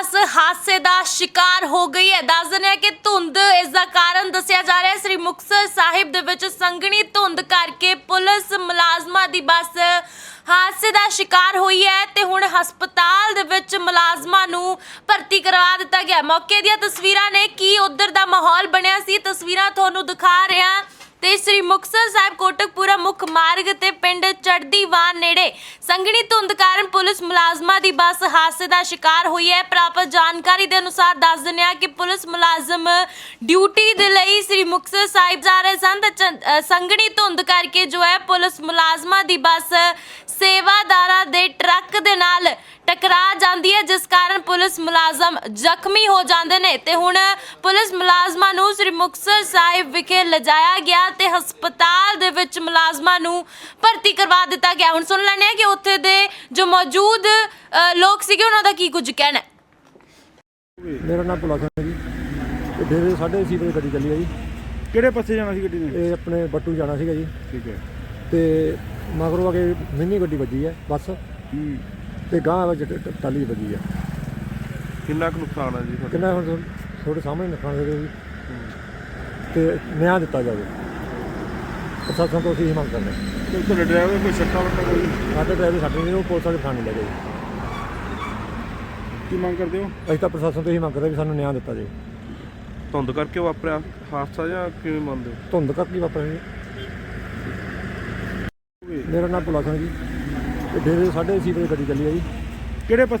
ਇਸ ਹਾਦਸੇ ਦਾ ਸ਼ਿਕਾਰ ਹੋ ਗਈ ਹੈ। ਦੱਸ ਦਿੰਦੇ ਹਾਂ ਕਿ ਧੁੰਦ ਇਸ ਦਾ ਕਾਰਨ ਦੱਸਿਆ ਜਾ ਰਿਹਾ ਹੈ। ਸ੍ਰੀ ਮੁਕਤਸਰ ਸਾਹਿਬ ਦੇ ਵਿੱਚ ਸੰਘਣੀ ਧੁੰਦ ਕਰਕੇ ਪੁਲਿਸ ਮੁਲਾਜ਼ਮਾਂ ਦੀ ਬੱਸ ਹਾਦਸੇ ਦਾ ਸ਼ਿਕਾਰ ਹੋਈ ਹੈ ਤੇ ਹੁਣ ਹਸਪਤਾਲ ਦੇ ਵਿੱਚ ਮੁਲਾਜ਼ਮਾਂ ਨੂੰ ਭਰਤੀ ਕਰਵਾ ਦਿੱਤਾ ਗਿਆ ਮੌਕੇ ਦੀਆਂ ਤਸਵੀਰਾਂ ਨੇ ਕੀ ਉਧਰ ਦਾ ਮਾਹੌਲ ਬਣਿਆ ਸੀ। ਤਸਵੀਰਾਂ ਤੁਹਾਨੂੰ ਦਿਖਾ ਰਿਹਾ ਤੇ ਸ੍ਰੀ ਮੁਕਤਸਰ ਸਾਹਿਬ ਕੋਟਕਪੂਰਾ ਮੁੱਖ ਮਾਰਗ ਤੇ ਪਿੰਡ ਚੜਦੀਵਾਨ ਨੇੜੇ ਸੰਘਣੀ ਧੁੰਦ ਕਾਰਨ ਪੁਲਿਸ ਮੁਲਾਜ਼ਮਾਂ ਦੀ ਬੱਸ ਹਾਦਸੇ ਦਾ ਸ਼ਿਕਾਰ ਹੋਈ ਹੈ। ਪ੍ਰਾਪਤ ਜਾਣਕਾਰੀ ਦੇ ਅਨੁਸਾਰ ਦੱਸ ਦਿੰਦੇ ਹਾਂ ਕਿ ਪੁਲਿਸ ਮੁਲਾਜ਼ਮ ਡਿਊਟੀ ਦੇ ਲਈ ਸ੍ਰੀ ਮੁਕਤਸਰ ਸਾਹਿਬ ਜਾ ਰਹੇ ਸਨ ਤੇ ਸੰਘਣੀ ਧੁੰਦ ਕਰਕੇ ਜੋ ਹੈ ਪੁਲਿਸ ਮੁਲਾਜ਼ਮਾਂ ਦੀ ਬੱਸ ਸੇਵਾਦਾਰਾਂ ਦੇ ਟਰੱਕ ਜਾਂਦੀ ਹੈ ਜਿਸ ਕਾਰਨ ਪੁਲਿਸ ਮੁਲਾਜ਼ਮ ਜ਼ਖਮੀ ਹੋ ਜਾਂਦੇ ਨੇ। ਤੇ ਹੁਣ ਪੁਲਿਸ ਮੁਲਾਜ਼ਮਾਂ ਨੂੰ ਸ੍ਰੀ ਮੁਕਤਸਰ ਸਾਹਿਬ ਵਿਖੇ ਲਿਜਾਇਆ ਗਿਆ ਤੇ ਹਸਪਤਾਲ ਦੇ ਵਿੱਚ ਮੁਲਾਜ਼ਮਾਂ ਨੂੰ ਭਰਤੀ ਕਰਵਾ ਦਿੱਤਾ ਗਿਆ। ਹੁਣ ਸੁਣ ਲੈਣੇ ਆ ਕਿ ਉੱਥੇ ਦੇ ਜੋ ਮੌਜੂਦ ਲੋਕ ਸੀਗੇ ਉਹਨਾਂ ਦਾ ਕੀ ਕੁਝ ਕਹਿਣਾ ਹੈ। ਮੇਰਾ ਨਾਮ ਹੈ ਜੀ। ਤੇ ਡੇਰੇ ਸਾਢੇ ਛੇ ਵਜੇ ਗੱਡੀ ਚੱਲੀ ਹੈ ਜੀ। ਕਿਹੜੇ ਪਾਸੇ ਜਾਣਾ ਸੀ ਗੱਡੀ ਨੇ? ਇਹ ਆਪਣੇ ਬੱਟੂ ਜਾਣਾ ਸੀਗਾ ਜੀ। ਠੀਕ ਹੈ। ਤੇ ਮਗਰੋਂ ਆ ਕੇ ਮਿੰਨੀ ਗੱਡੀ ਵੱਜੀ ਹੈ ਬੱਸ। ਹੂੰ। ਤੇ ਗਾਂ ਵਿੱਚ ਟ- ਟ- ਟਾਲੀ ਵੱਜੀ ਹੈ ਕਿੰਨਾ ਕੁ ਨੁਕਸਾਨ ਹੈ ਜੀ ਤੁਹਾਡਾ? ਕਿੰਨਾ ਹੁਣ ਤੁਹਾ- ਤੁਹਾਡੇ ਸਾਹਮਣੇ ਨਖਾਣ ਦੇ ਜੀ। ਤੇ ਨਿਆਂ ਦਿੱਤਾ ਜਾਵੇ ਪ੍ਰਸ਼ਾਸਨ ਤੋਂ ਅਸੀਂ ਇਹ ਮੰਗ ਕਰਦੇ ਹਾਂ। ਤੇ ਤੁਹਾਡੇ ਡਰਾਈਵਰ ਕੋਈ ਸੱਟਾ ਵੱਟਾ ਕੋਈ? ਸਾਡੇ ਡਰਾਈਵਰ ਸਾਡੇ ਨੇ ਉਹ ਪੁਲਿਸ ਵਾਲੇ ਥਾਣੇ ਲੈ ਗਏ। ਜੀ। ਕੀ ਮੰਗ ਕਰਦੇ ਹੋ? ਅਸੀਂ ਤਾਂ ਪ੍ਰਸ਼ਾਸਨ ਤੋਂ ਇਹ ਮੰਗ ਕਰਦੇ ਵੀ ਸਾਨੂੰ ਨਿਆਂ ਦਿੱਤਾ ਜਾਵੇ ਧੁੰਦ ਕਰਕੇ ਵਾਪਰਿਆ ਹਾਦਸਾ ਜਾਂ ਕਿਵੇਂ ਮੰਨਦੇ ਹੋ? ਧੁੰਦ ਕਰਕੇ ਵਾਪਰਿਆ ਜੀ। ਮੇਰਾ ਨਾਮ ਸਿੰਘ ਜੀ। ਤੇ ਡੇਰੇ ਸਾਢੇ ਛੇ ਵਜੇ ਗੱਡੀ ਚੱਲੀ ਹੈ ਜੀ। ਕਿਹੜੇ ਪਾਸੇ?